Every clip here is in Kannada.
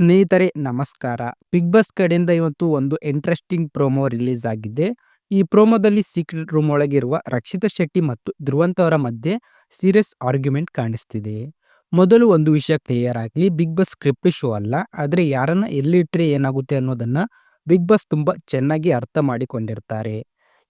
ಸ್ನೇಹಿತರೆ, ನಮಸ್ಕಾರ. ಬಿಗ್ ಬಾಸ್ ಕಡೆಯಿಂದ ಇವತ್ತು ಒಂದು ಇಂಟ್ರೆಸ್ಟಿಂಗ್ ಪ್ರೋಮೋ ರಿಲೀಸ್ ಆಗಿದೆ. ಈ ಪ್ರೋಮೋದಲ್ಲಿ ಸೀಕ್ರೆಟ್ ರೂಮ್ ಒಳಗಿರುವ ರಕ್ಷಿತಾ ಶೆಟ್ಟಿ ಮತ್ತು ಧ್ರುವಂತ್ ಅವರ ಮಧ್ಯೆ ಸೀರಿಯಸ್ ಆರ್ಗ್ಯುಮೆಂಟ್ ಕಾಣಿಸ್ತಿದೆ. ಮೊದಲು ಒಂದು ವಿಷಯ ಕ್ಲಿಯರ್ ಆಗಲಿ ಬಿಗ್ ಬಾಸ್ ಸ್ಕ್ರಿಪ್ಟ್ ಶೋ ಅಲ್ಲ, ಆದರೆ ಯಾರನ್ನ ಎಲ್ಲಿಟ್ಟರೆ ಏನಾಗುತ್ತೆ ಅನ್ನೋದನ್ನ ಬಿಗ್ ಬಾಸ್ ತುಂಬಾ ಚೆನ್ನಾಗಿ ಅರ್ಥ ಮಾಡಿಕೊಂಡಿರ್ತಾರೆ.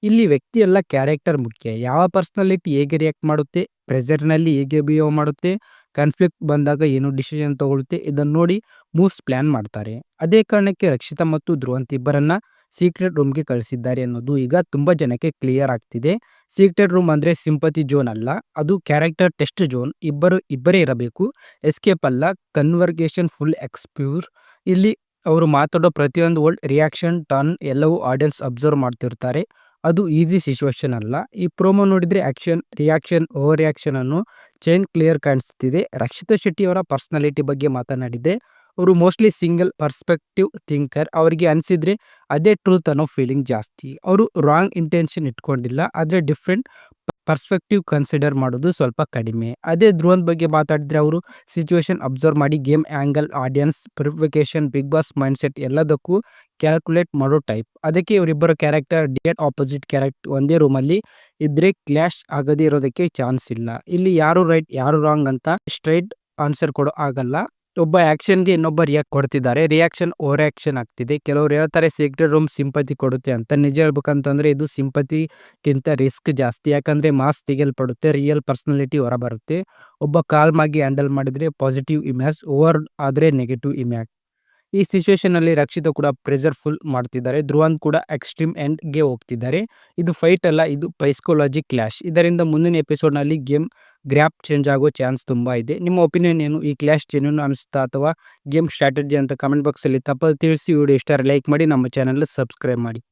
ಇಲ್ಲಿ ವ್ಯಕ್ತಿ ಎಲ್ಲ ಕ್ಯಾರೆಕ್ಟರ್ ಮುಖ್ಯ. ಯಾವ ಪರ್ಸ್ನಾಲಿಟಿ ಹೇಗೆ ರಿಯಾಕ್ಟ್ ಮಾಡುತ್ತೆ ಪ್ರೆಸರ್ನಲ್ಲಿ ಹೇಗೆ ಬಿಹೇವ್ ಮಾಡುತ್ತೆ ಕಾನ್ಫ್ಲಿಕ್ಟ್ ಬಂದಾಗ ಏನು ಡಿಸಿಷನ್ ತಗೊಳುತ್ತೆ ಇದನ್ನು ನೋಡಿ ಮೂವ್ಸ್ ಪ್ಲ್ಯಾನ್ ಮಾಡ್ತಾರೆ. ಅದೇ ಕಾರಣಕ್ಕೆ ರಕ್ಷಿತಾ ಮತ್ತು ಧ್ರುವಂತ್ ಇಬ್ಬರನ್ನ ಸೀಕ್ರೆಟ್ ರೂಮ್ಗೆ ಕಳಿಸಿದ್ದಾರೆ ಅನ್ನೋದು ಈಗ ತುಂಬ ಜನಕ್ಕೆ ಕ್ಲಿಯರ್ ಆಗ್ತಿದೆ. ಸೀಕ್ರೆಟ್ ರೂಮ್ ಅಂದರೆ ಸಿಂಪತಿ ಜೋನ್ ಅಲ್ಲ, ಅದು ಕ್ಯಾರೆಕ್ಟರ್ ಟೆಸ್ಟ್ ಜೋನ್ ಇಬ್ಬರು, ಇಬ್ಬರೇ ಇರಬೇಕು. ಎಸ್ಕೇಪ್ ಅಲ್ಲ ಕನ್ವರ್ಗೇಷನ್ ಫುಲ್ ಎಕ್ಸ್ಪ್ಯೂರ್ ಇಲ್ಲಿ ಅವರು ಮಾತಾಡೋ ಪ್ರತಿಯೊಂದು ವರ್ಡ್ ರಿಯಾಕ್ಷನ್ ಟರ್ನ್ ಎಲ್ಲವೂ ಆಡಿಯನ್ಸ್ ಅಬ್ಸರ್ವ್ ಮಾಡ್ತಿರ್ತಾರೆ. ಅದು ಈಸಿ ಸಿಚುವೇಶನ್ ಅಲ್ಲ. ಈ ಪ್ರೋಮೋ ನೋಡಿದರೆ ಆ್ಯಕ್ಷನ್ ರಿಯಾಕ್ಷನ್ ಓವರ್ ರಿಯಾಕ್ಷನ್ ಅನ್ನು ಚೈನ್ ಕ್ಲಿಯರ್ ಕಾಣಿಸ್ತಿದೆ. ರಕ್ಷಿತಾ ಶೆಟ್ಟಿ ಅವರ ಪರ್ಸ್ನಾಲಿಟಿ ಬಗ್ಗೆ ಮಾತನಾಡಿದೆ ಅವರು ಮೋಸ್ಟ್ಲಿ ಸಿಂಗಲ್ ಪರ್ಸ್ಪೆಕ್ಟಿವ್ ಥಿಂಕರ್ ಅವರಿಗೆ ಅನಿಸಿದರೆ ಅದೇ ಟ್ರೂತ್ ಅನ್ನೋ ಫೀಲಿಂಗ್ ಜಾಸ್ತಿ. ಅವರು ರಾಂಗ್ ಇಂಟೆನ್ಷನ್ ಇಟ್ಕೊಂಡಿಲ್ಲ, ಆದರೆ ಡಿಫ್ರೆಂಟ್ ಪರ್ಸ್ಪೆಕ್ಟಿವ್ ಕನ್ಸಿಡರ್ ಮಾಡೋದು ಸ್ವಲ್ಪ ಕಡಿಮೆ. ಅದೇ ಧ್ರುವನ್ ಬಗ್ಗೆ ಮಾತಾಡಿದ್ರೆ ಅವರು ಸಿಚುವೇಶನ್ ಅಬ್ಸರ್ವ್ ಮಾಡಿ ಗೇಮ್ ಆ್ಯಂಗಲ್ ಆಡಿಯನ್ಸ್ ಪ್ರಿಫಿಕೇಶನ್ ಬಿಗ್ ಬಾಸ್ ಮೈಂಡ್ಸೆಟ್ ಎಲ್ಲದಕ್ಕೂ ಕ್ಯಾಲ್ಕುಲೇಟ್ ಮಾಡೋ ಟೈಪ್ ಅದಕ್ಕೆ ಇವರಿಬ್ಬರ ಕ್ಯಾರೆಕ್ಟರ್ ಡಿಯೇಟ್ ಆಪೋಸಿಟ್ ಕ್ಯಾರೆಕ್ಟ್ ಒಂದೇ ರೂಮಲ್ಲಿ ಇದ್ರೆ ಕ್ಲ್ಯಾಶ್ ಆಗದೇ ಇರೋದಕ್ಕೆ ಚಾನ್ಸ್ ಇಲ್ಲ. ಇಲ್ಲಿ ಯಾರು ರೈಟ್ ಯಾರು ರಾಂಗ್ ಅಂತ ಸ್ಟ್ರೈಟ್ ಆನ್ಸರ್ ಕೊಡೋ ಆಗಲ್ಲ. ಒಬ್ಬ ಆ್ಯಕ್ಷನ್ಗೆ ಇನ್ನೊಬ್ಬ ರಿಯಾಕ್ಟ್ ಕೊಡ್ತಿದ್ದಾರೆ. ರಿಯಾಕ್ಷನ್ ಓವರ್ ಆ್ಯಕ್ಷನ್ ಆಗ್ತಿದೆ. ಕೆಲವರು ಹೇಳ್ತಾರೆ ಸೀಕ್ರೆಟ್ ರೂಮ್ ಸಿಂಪತಿ ಕೊಡುತ್ತೆ ಅಂತ. ನಿಜ ಹೇಳ್ಬೇಕಂತಂದ್ರೆ ಇದು ಸಿಂಪತಿಗಿಂತ ರಿಸ್ಕ್ ಜಾಸ್ತಿ. ಯಾಕಂದರೆ ಮಾಸ್ ತೆಗೆಯಲ್ಪಡುತ್ತೆ ರಿಯಲ್ ಪರ್ಸನಾಲಿಟಿ ಹೊರಬರುತ್ತೆ. ಒಬ್ಬ ಕಾಲ್ಮಾಗಿ ಹ್ಯಾಂಡಲ್ ಮಾಡಿದರೆ ಪಾಸಿಟಿವ್ ಇಮ್ಯಾಜ್ ಓವರ್ ಆದರೆ ನೆಗೆಟಿವ್ ಇಮ್ಯಾಜ್ ಈ ಸಿಚುವೇಶನ್ ಅಲ್ಲಿ ರಕ್ಷಿತ ಕೂಡ ಪ್ರೆಷರ್ ಫುಲ್ ಮಾಡ್ತಿದ್ದಾರೆ. ಧ್ರುವಂತ್ ಕೂಡ ಎಕ್ಸ್ಟ್ರೀಮ್ ಎಂಡ್ಗೆ ಹೋಗ್ತಿದ್ದಾರೆ. ಇದು ಫೈಟ್ ಅಲ್ಲ, ಇದು ಪೈಸ್ಕೋಲಾಜಿ ಕ್ಲಾಶ್ ಇದರಿಂದ ಮುಂದಿನ ಎಪಿಸೋಡ್ನಲ್ಲಿ ಗೇಮ್ ಗ್ರ್ಯಾಪ್ ಚೇಂಜ್ ಆಗೋ ಚಾನ್ಸ್ ತುಂಬಾ ಇದೆ. ನಿಮ್ಮ ಒಪಿನಿಯನ್ ಏನು? ಈ ಕ್ಲಾಶ್ ಜೆನ್ಯೂನ್ ಅನಿಸುತ್ತಾ ಅಥವಾ ಗೇಮ್ ಸ್ಟ್ರಾಟಜಿ ಅಂತ ಕಮೆಂಟ್ ಬಾಕ್ಸ್ ಅಲ್ಲಿ ತಪ್ಪಲ್ಲಿ ತಿಳಿಸಿ ವಿಡಿಯೋ ಇಷ್ಟ ಲೈಕ್ ಮಾಡಿ, ನಮ್ಮ ಚಾನಲ್ ಸಬ್ಸ್ಕ್ರೈಬ್ ಮಾಡಿ.